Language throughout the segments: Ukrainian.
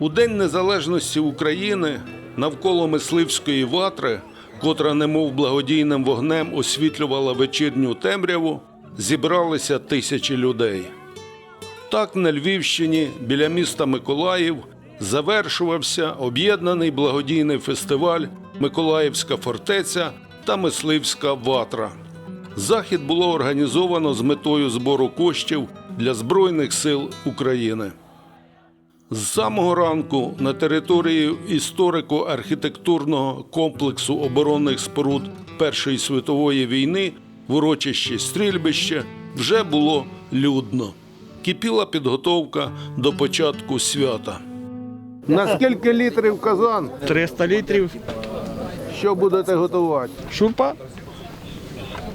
У День Незалежності України навколо мисливської ватри, котра немов благодійним вогнем освітлювала вечірню темряву, зібралися тисячі людей. Так на Львівщині біля міста Миколаїв завершувався об'єднаний благодійний фестиваль Миколаївська фортеця та мисливська ватра. Захід було організовано з метою збору коштів для Збройних сил України. З самого ранку на території історико-архітектурного комплексу оборонних споруд Першої світової війни в урочищі стрільбище вже було людно. Кипіла підготовка до початку свята. На скільки літрів казан? 300 літрів Що будете готувати? шурпа.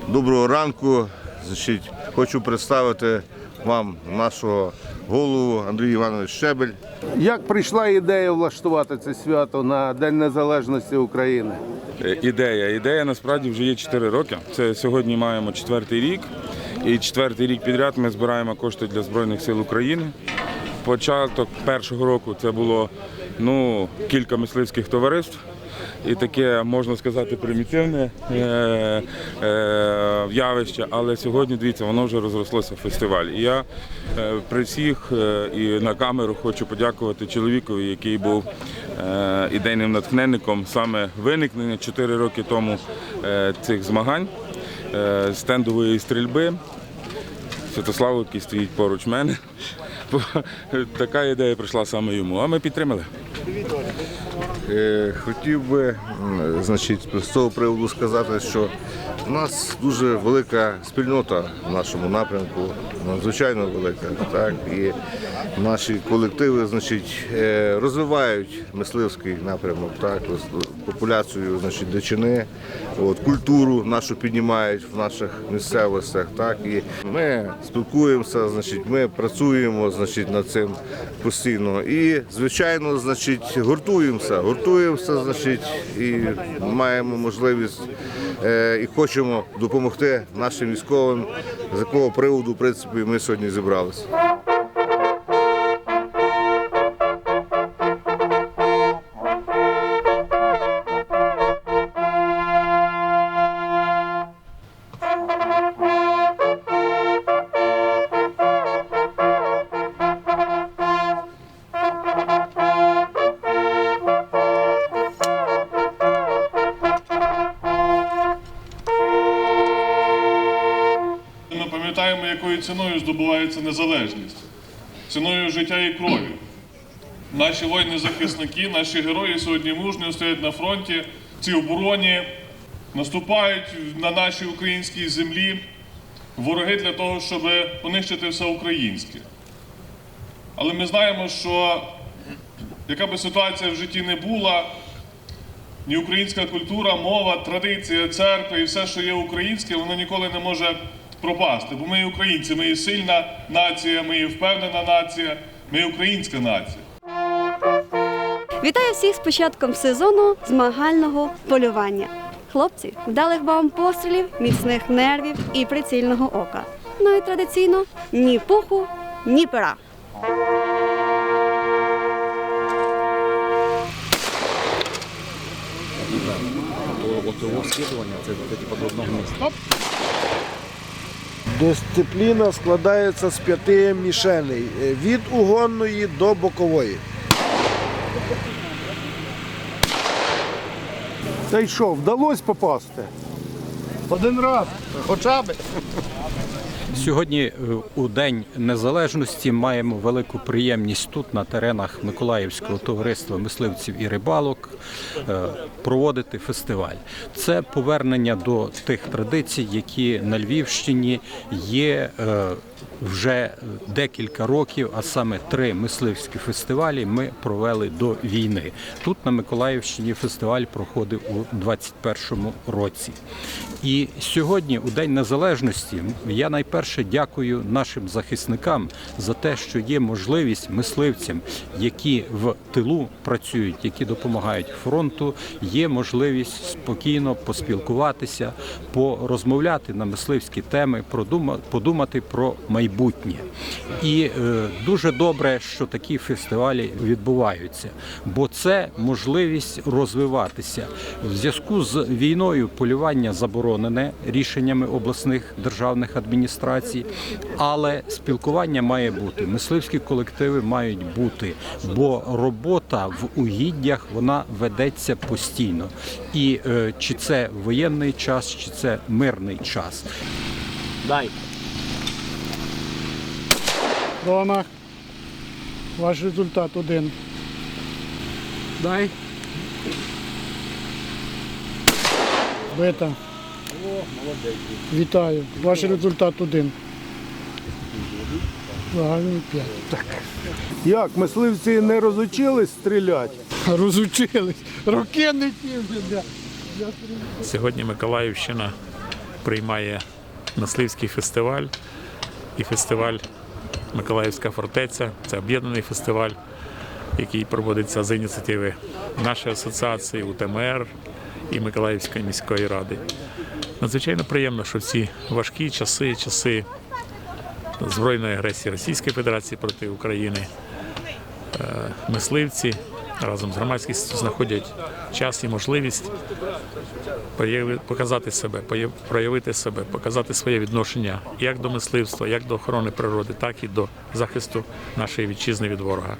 Доброго ранку. Значить, хочу представити вам нашого голову Андрій Іванович Щебель. Як прийшла ідея влаштувати це свято на День Незалежності України? Е, Ідея. Ідея насправді вже є 4 роки. Це сьогодні маємо четвертий рік. І четвертий рік підряд ми збираємо кошти для Збройних сил України. Початок першого року це було ну, кілька мисливських товариств. І таке, можна сказати, примітивне е, е, явище, але сьогодні, дивіться, воно вже розрослося в фестиваль. І я е, при всіх е, і на камеру хочу подякувати чоловікові, який був ідейним натхненником саме виникнення 4 роки тому цих змагань стендової стрільби. Святославу, який стоїть поруч мене. Така ідея прийшла саме йому, а ми підтримали. Е, Хотів би значить, з цього приводу сказати, що у нас дуже велика спільнота в нашому напрямку, надзвичайно велика. Так? І наші колективи значить, е, розвивають мисливський напрямок, так? популяцію значить, дичини, от, культуру нашу піднімають в наших місцевостях. Так? І ми спілкуємося, значить, ми працюємо значить, над цим постійно. І, звичайно, значить, гуртуємося, гуртуємося, значить, і маємо можливість і хочемо допомогти нашим військовим, з якого приводу, в принципі, ми сьогодні зібралися. Якою ціною здобувається незалежність, ціною життя і крові. Наші воїни-захисники, наші герої сьогодні мужньо стоять на фронті, в цій обороні, наступають на нашій українській землі вороги для того, щоб понищити все українське. Але ми знаємо, що яка би ситуація в житті не була, ні українська культура, мова, традиція, церква і все, що є українське, воно ніколи не може пропасти. Бо ми є українці, ми є сильна нація, ми є впевнена нація, ми є українська нація. Вітаю всіх з початком сезону змагального полювання. Хлопці, вдалих вам пострілів, міцних нервів і прицільного ока. Ну і традиційно ні пуху, ні пера. Дисципліна складається з п'яти мішеней е, від угонної до бокової. Та й що, вдалося попасти? Один раз, хоча б. Сьогодні е, у День Незалежності маємо велику приємність тут, на теренах Миколаївського товариства мисливців і рибалок, е, проводити фестиваль. Це повернення до тих традицій, які на Львівщині є е, вже декілька років, а саме три мисливські фестивалі ми провели до війни. Тут на Миколаївщині фестиваль проходив у 2021 році. І сьогодні, у День Незалежності, я найперше дякую нашим захисникам за те, що є можливість мисливцям, які в тилу працюють, які допомагають фронту, є можливість спокійно поспілкуватися, порозмовляти на мисливські теми, подумати про майбутнє. І е, дуже добре, що такі фестивалі відбуваються, бо це можливість розвиватися. В зв'язку з війною полювання заборонене рішеннями обласних державних адміністрацій, але спілкування має бути. Мисливські колективи мають бути, бо робота в угіддях вона ведеться постійно. І е, чи це воєнний час, чи це мирний час. Дай. Промах. Ваш результат один. Дай. Бита. Вітаю. Ваш результат один. Загальний п'ять. Як мисливці не розучились стріляти? Розучились. Роки не ті вже. Сьогодні Миколаївщина приймає мисливський фестиваль і фестиваль Миколаївська фортеця. Це об'єднаний фестиваль, який проводиться з ініціативи нашої асоціації, УТМР і Миколаївської міської ради. Надзвичайно приємно, що в ці важкі часи, часи збройної агресії Російської Федерації проти України, е, мисливці разом з громадськістю знаходять час і можливість показати себе, проявити себе, показати своє відношення як до мисливства, як до охорони природи, так і до захисту нашої вітчизни від ворога.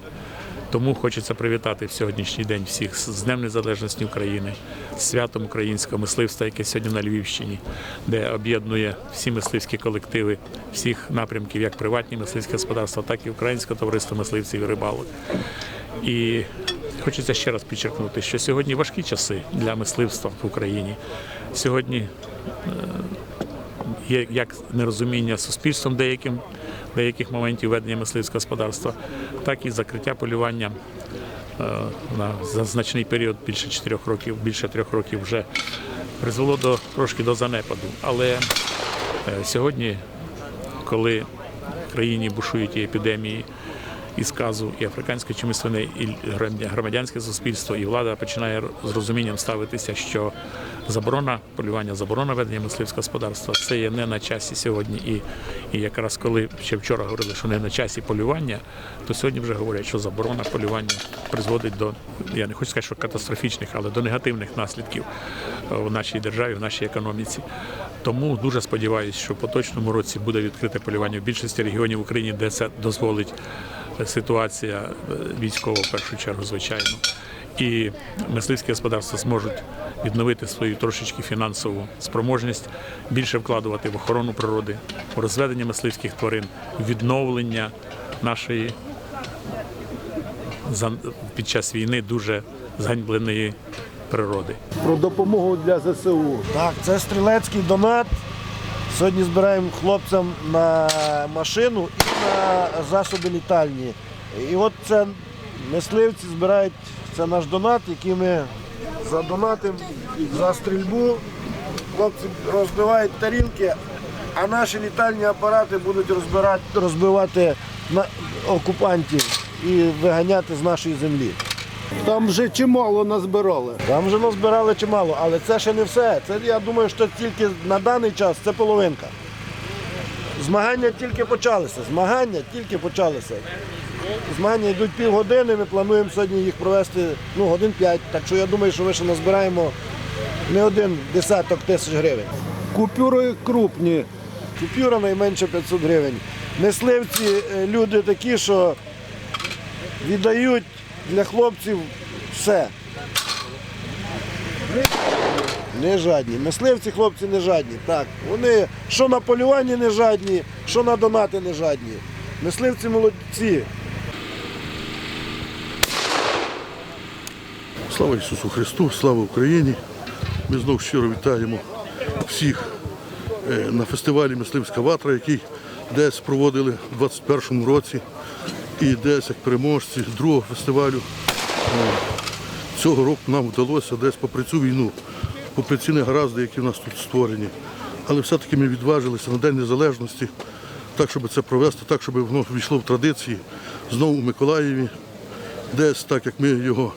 Тому хочеться привітати в сьогоднішній день всіх з Днем Незалежності України, з святом українського мисливства, яке сьогодні на Львівщині, де об'єднує всі мисливські колективи всіх напрямків, як приватні мисливські господарства, так і Українське товариство мисливців і рибалок. І хочеться ще раз підчеркнути, що сьогодні важкі часи для мисливства в Україні. Сьогодні е, є як нерозуміння суспільством деяким, деяких моментів ведення мисливського господарства, так і закриття полювання е, на значний період більше 4 років, більше трьох років вже призвело до трошки до занепаду. Але е, сьогодні, коли в країні бушують і епідемії, і сказу, і африканської чуми свиней, і громадянське суспільство, і влада починає з розумінням ставитися, що заборона полювання, заборона ведення мисливського господарства це є не на часі сьогодні. І, і якраз коли ще вчора говорили, що не на часі полювання, то сьогодні вже говорять, що заборона полювання призводить до, я не хочу сказати, що катастрофічних, але до негативних наслідків е, в нашій державі, в нашій економіці. Тому дуже сподіваюся, що в поточному році буде відкрите полювання в більшості регіонів України, де це дозволить ситуація е, військова в першу чергу, звичайно. І мисливські господарства зможуть відновити свою трошечки фінансову спроможність, більше вкладувати в охорону природи, в розведення мисливських тварин, відновлення нашої під час війни дуже зганьбленої природи. Про допомогу для ЗСУ. Так, це стрілецький донат. Сьогодні збираємо хлопцям на машину і на засоби літальні. І от це мисливці збирають це наш донат, який ми задонатимо за стрільбу. Хлопці розбивають тарілки, а наші літальні апарати будуть розбирати, розбивати окупантів і виганяти з нашої землі. Там вже чимало назбирали. Там вже назбирали чимало, але це ще не все. Це я думаю, що тільки на даний час це половинка. Змагання тільки почалися. Змагання тільки почалися. Змагання йдуть півгодини, ми плануємо сьогодні їх провести ну, годин 5. Так що я думаю, що ми ще назбираємо не один десяток тисяч гривень. Купюри крупні. Купюра найменше 500 гривень. Мисливці е, люди такі, що віддають для хлопців все. Не жадні. Мисливці хлопці не жадні. Так, вони що на полюванні не жадні, що на донати не жадні. Мисливці молодці. Слава Ісусу Христу, слава Україні! Ми знову щиро вітаємо всіх е, на фестивалі Мисливська ватра, який десь проводили у 2021 році і десь як переможці другого фестивалю. Е, Цього року нам вдалося десь попри цю війну, попри ці негаразди, які в нас тут створені. Але все-таки ми відважилися на День Незалежності, так, щоб це провести, так, щоб воно війшло в традиції знову у Миколаєві, десь так, як ми його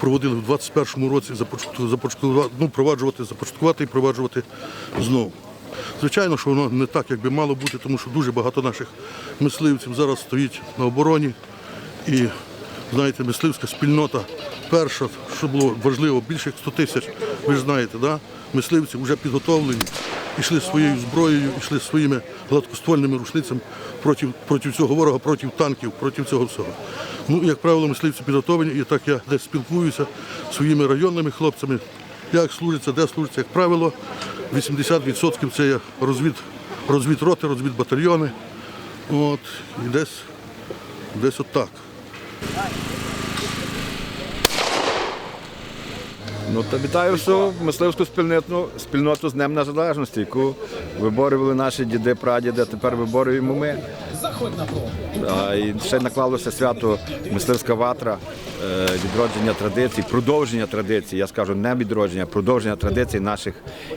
проводили в 21-му році, започаткувати, ну, започаткувати і проваджувати знову. Звичайно, що воно не так, як би мало бути, тому що дуже багато наших мисливців зараз стоїть на обороні. І знаєте, мисливська спільнота перша, що було важливо, більше як 100 тисяч, ви ж знаєте, да? мисливці вже підготовлені, йшли своєю зброєю, йшли своїми гладкоствольними рушницями проти, проти цього ворога, проти танків, проти цього всього. Ну, як правило, мисливці підготовлені, і так я десь спілкуюся зі своїми районними хлопцями, як служиться, де служиться, як правило, 80% це є розвід, розвідроти, розвідбатальйони. От, і десь, десь отак. Ну та вітаю всю мисливську спільноту, спільноту з Днем Незалежності, яку виборювали наші діди, прадіди, а тепер виборюємо ми. А, і ще наклалося свято мисливська ватра, відродження традицій, продовження традицій. Я скажу не відродження, а продовження традицій наших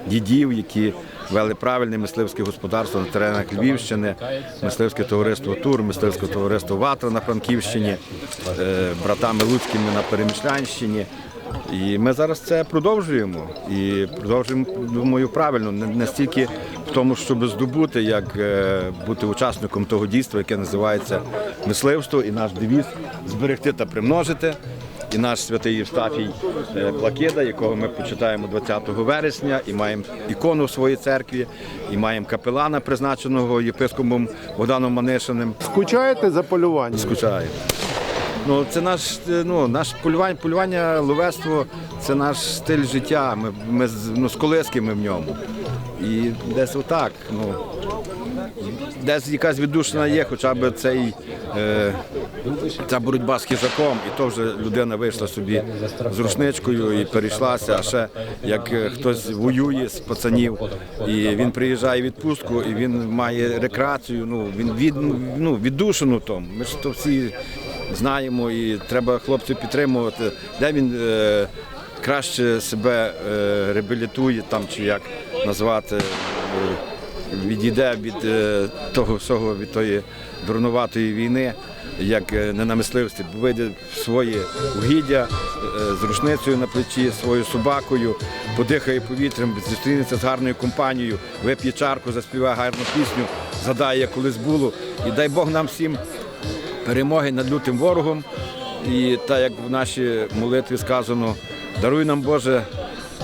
дідів, які вели правильне мисливське господарство на теренах Львівщини, мисливське товариство Тур, мисливське товариство Ватра на Франківщині, е, братами Луцькими на Перемішлянщині. І ми зараз це продовжуємо. І продовжуємо, думаю, правильно, не, не стільки в тому, щоб здобути, як е, бути учасником того дійства, яке називається мисливство, і наш девіз зберегти та примножити. І наш святий Євстафій е, Плакида, якого ми почитаємо 20 вересня, і маємо ікону в своїй церкві, і маємо капелана, призначеного єпископом Богданом Манишиним. Скучаєте за полюванням? Скучаю. Ну, це наш, е, ну, наш полювання, полювання, ловецтво це наш стиль життя. Ми, ми ну, з колиски ми в ньому. І десь отак. Ну, десь якась віддушина є, хоча б цей, е, ця боротьба з хижаком, і то вже людина вийшла собі з рушничкою і перейшлася. А ще як е, хтось воює з пацанів, і він приїжджає в відпустку, і він має рекреацію, ну, він від, ну, віддушину тому. Ми ж то всі знаємо і треба хлопців підтримувати. Де він е, краще себе е, реабілітує, там, чи як назвати. е, відійде від е, того всього, від тої дурнуватої війни, як не на мисливстві, вийде своє угіддя е, з рушницею на плечі, своєю собакою, подихає повітрям, зустрінеться з гарною компанією, вип'є чарку, заспіває гарну пісню, згадає, як колись було. І дай Бог нам всім перемоги над лютим ворогом. І так як в нашій молитві сказано, даруй нам Боже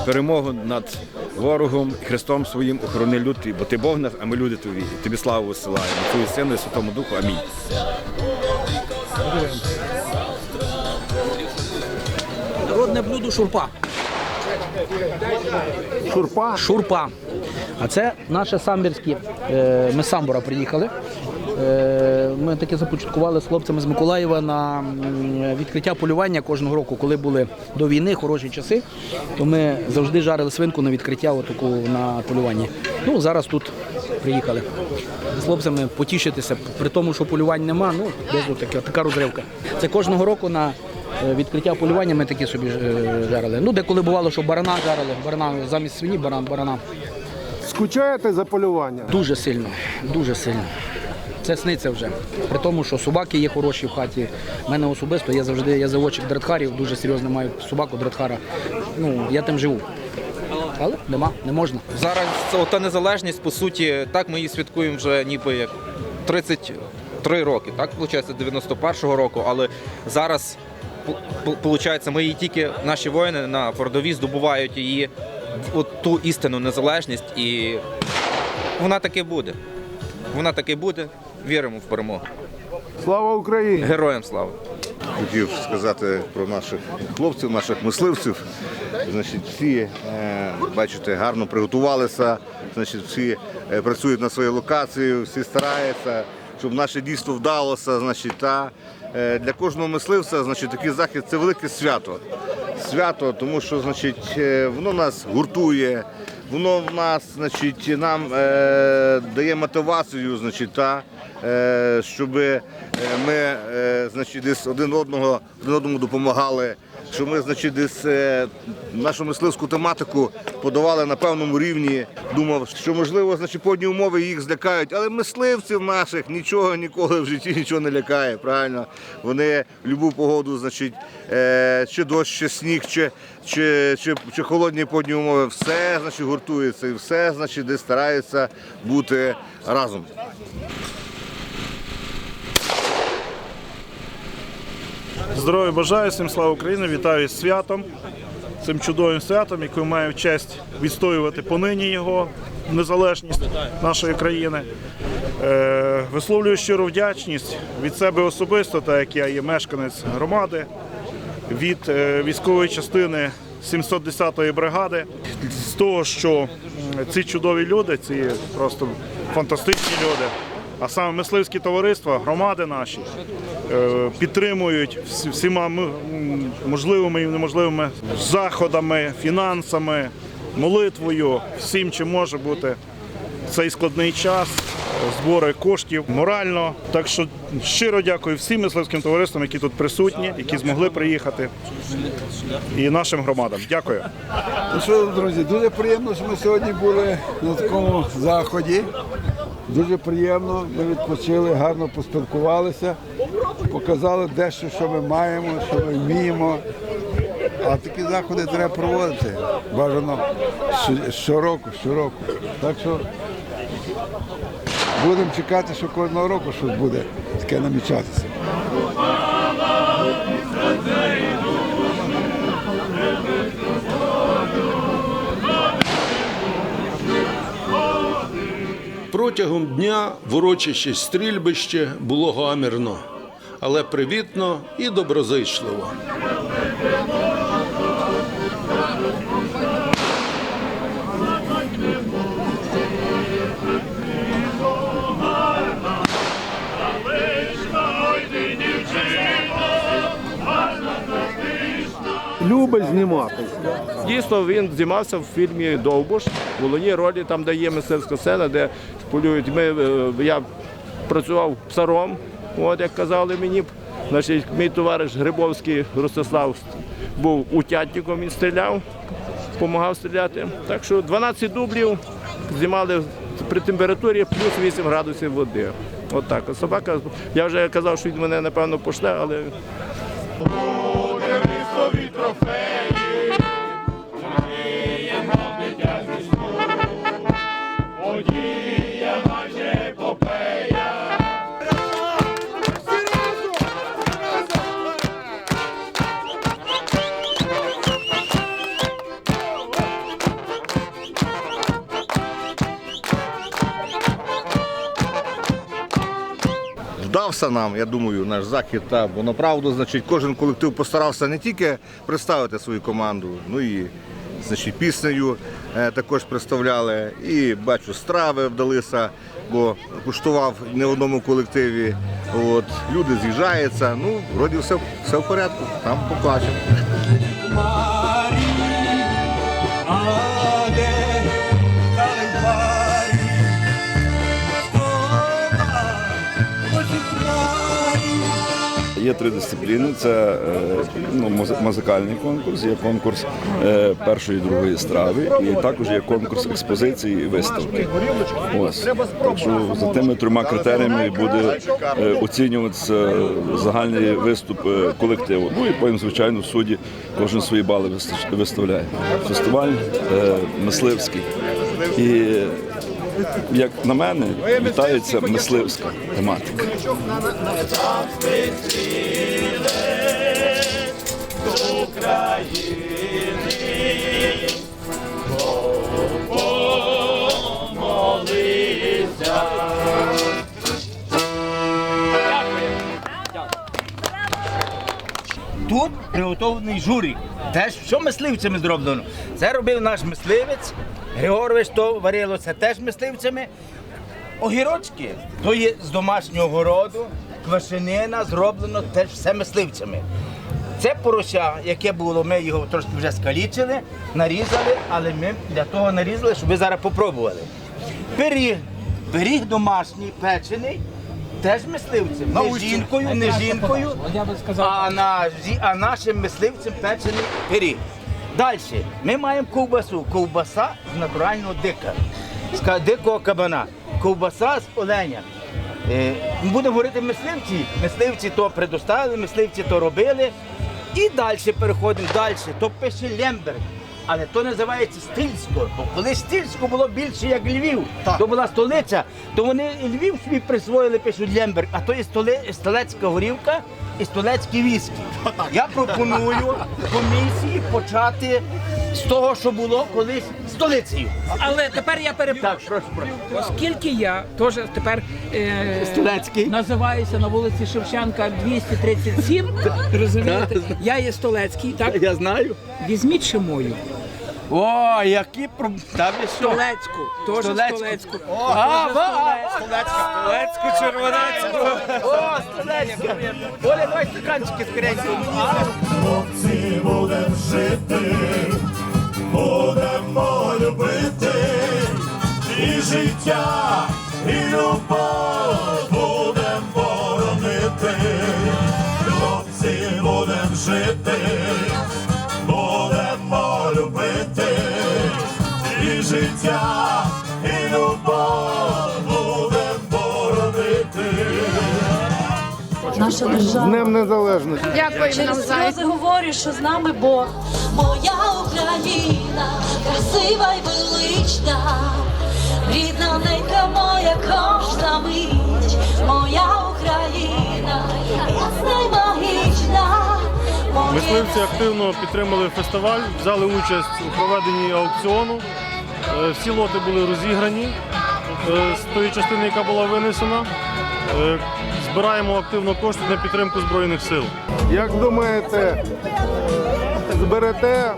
перемогу над ворогом і Христом своїм охорони люд, бо ти Бог нас, а ми люди твої. Тобі славу висилаємо. Твою сину і Святому Духу. Амінь. Народне блюдо шурпа. Шурпа? Шурпа. А це наше самбірські. е, Ми з самбора приїхали. Е, Ми таке започаткували з хлопцями з Миколаєва на відкриття полювання кожного року, коли були до війни хороші часи, то ми завжди жарили свинку на відкриття отаку на полюванні. Ну, зараз тут приїхали з хлопцями потішитися, при тому, що полювань нема, ну, десь отаке, така розривка. Це кожного року на е, відкриття полювання ми такі собі е, жарили. Ну, деколи бувало, що барана жарили, барана замість свині, баран, барана. Скучаєте за полюванням? Дуже сильно, дуже сильно. Це сниться вже. При тому, що собаки є хороші в хаті. У мене особисто я завжди я заводчик дредхарів, дуже серйозно маю собаку дредхара. Ну, я тим живу. Але нема, не можна. Зараз ота незалежність, по суті, так ми її святкуємо вже ніби як 33 роки, так виходить, 91-го року, але зараз виходить, ми її тільки наші воїни на передовій здобувають її от ту істинну незалежність, і вона таки буде. Вона таки буде. Віримо в перемогу. Слава Україні! Героям слава! хотів сказати про наших хлопців, наших мисливців. Значить, всі, е, бачите, гарно приготувалися, значить, всі е, працюють на своїй локації, всі стараються, щоб наше дійство вдалося. Значить, та, е, для кожного мисливця значить, такий захід це велике свято. Свято, тому що значить, воно нас гуртує, воно в нас значить, нам е, дає мотивацію, значить, та, е, щоб ми е, значить, десь один одного один одному допомагали що ми, значить, десь е, нашу мисливську тематику подавали на певному рівні. Думав, що можливо, значить, погодні умови їх злякають, але мисливців наших нічого ніколи в житті нічого не лякає. Правильно, вони в будь-яку погоду, значить, е, чи дощ, чи сніг, чи, чи, чи, чи холодні погодні умови, все значить, гуртується і все значить, десь старається бути разом. Здоров'я бажаю, всім слава Україні, вітаю з святом, цим чудовим святом, яке маю честь відстоювати понині його незалежність нашої країни. Е, висловлюю щиру вдячність від себе особисто, так як я є мешканець громади, від е, військової частини 710-ї бригади, з того, що ці чудові люди, ці просто фантастичні люди. А саме мисливські товариства, громади наші е, підтримують всіма можливими і неможливими заходами, фінансами, молитвою, всім, чим може бути цей складний час, е, збори коштів морально. Так що щиро дякую всім мисливським товариствам, які тут присутні, які змогли приїхати, і нашим громадам. Дякую. Ну що, друзі, дуже приємно, що ми сьогодні були на такому заході. Дуже приємно, ми відпочили, гарно поспілкувалися, показали дещо, що ми маємо, що ми вміємо. А такі заходи треба проводити. Бажано щороку, щороку. Так що будемо чекати, що кожного року щось буде таке намічатися. Протягом дня в урочище стрільбище було гамірно, але привітно і доброзичливо. любить зніматися. Дійсно, він знімався в фільмі Довбуш. В головній ролі там, де є мисливська сцена, де полюють. Ми, е, я працював псаром, от як казали мені. Значить, мій товариш Грибовський Ростислав був утятником, він стріляв, допомагав стріляти. Так що 12 дублів знімали при температурі плюс 8 градусів води. От так. Собака, я вже казав, що він мене напевно пошле, але Вдався нам, я думаю, наш захід, та, бо направду, значить, кожен колектив постарався не тільки представити свою команду, ну і значить, піснею е, також представляли. І бачу, страви вдалися, бо куштував не в одному колективі. От, люди з'їжджаються. Ну, вроді все, все в порядку, там побачимо. Є три дисципліни: це е, ну, музи- музикальний конкурс, є конкурс е, першої другої страви, і також є конкурс експозиції і виставки. Ось так що за тими трьома критеріями буде е, оцінюватися загальний виступ колективу. Ну і потім, звичайно, в суді кожен свої бали виста- виставляє. Фестиваль мисливський. І як на мене, вітається мисливська тематика. Тут приготовлений журік. Теж що мисливцями зроблено. Це робив наш мисливець. Григорович то варилося теж мисливцями. Огірочки то є з домашнього городу, квашенина зроблено теж все мисливцями. Це порося, яке було, ми його трошки вже скалічили, нарізали, але ми для того нарізали, щоб ви зараз попробували. Пиріг, пиріг домашній, печений, теж мисливцем. Не жінкою, не жінкою, а, на, а нашим мисливцем печений пиріг. Далі. Ми маємо ковбасу. Ковбаса з натурального дика. З дикого кабана. Ковбаса з оленя. Е, Ми будемо говорити мисливці. Мисливці то предоставили, мисливці то робили. І далі переходимо далі. То пише Лемберг. Але то називається Стильсько. Бо коли Стильсько було більше, як Львів, то була столиця, то вони Львів собі присвоїли, пишуть Лемберг, а то є столи, столецька горівка і столецькі віскі. Я пропоную комісії почати з того, що було колись столицею. Але тепер я перепрошую. Прошу, прошу. Оскільки я теж тепер е, Столецький. називаюся на вулиці Шевченка 237, розумієте? Я є Столецький, так? Я знаю. Візьміть ще мою. О, які про там є що? Столецьку. Теж Столецьку. Столецьку. О, а, ва, Столецьку. Столецьку червонецьку. О, Столецька. Оля, давай стаканчики скоренько. Хлопці будем жити, будемо любити і життя, і любов життя, і любов будем боронити. Наша держава. Днем Незалежності. Через сльози говорю, що з нами Бог. Моя Україна, красива й велична, рідна ненька моя кожна мить, моя Україна, ясна й магічна. Мисливці активно підтримали фестиваль, взяли участь у проведенні аукціону. Е, Всі лоти були розіграні е, з тої частини, яка була винесена. Е, Збираємо активно кошти на підтримку Збройних сил. Як думаєте, зберете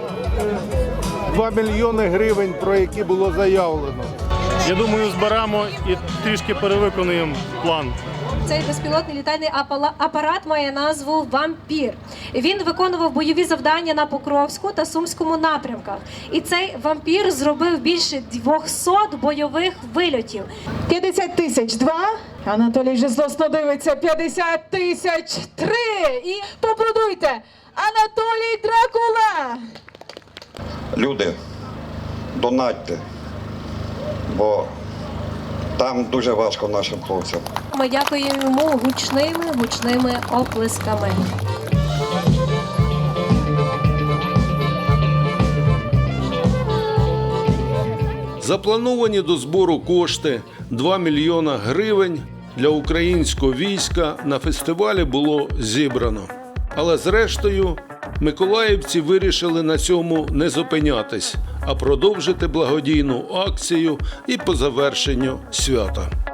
2 мільйони гривень, про які було заявлено? Я думаю, зберемо і трішки перевиконуємо план. Цей безпілотний літальний апарат має назву Вампір. Він виконував бойові завдання на Покровську та Сумському напрямках. І цей вампір зробив більше 200 бойових вильотів. 50 тисяч два. Анатолій вже злосно дивиться. 50 тисяч три. І поаплодуйте. Анатолій Дракула. Люди, донатьте, бо там дуже важко нашим хлопцям. Ми дякуємо йому гучними гучними оплесками. Заплановані до збору кошти 2 мільйона гривень для українського війська на фестивалі було зібрано. Але зрештою миколаївці вирішили на цьому не зупинятись, а продовжити благодійну акцію і по завершенню свята.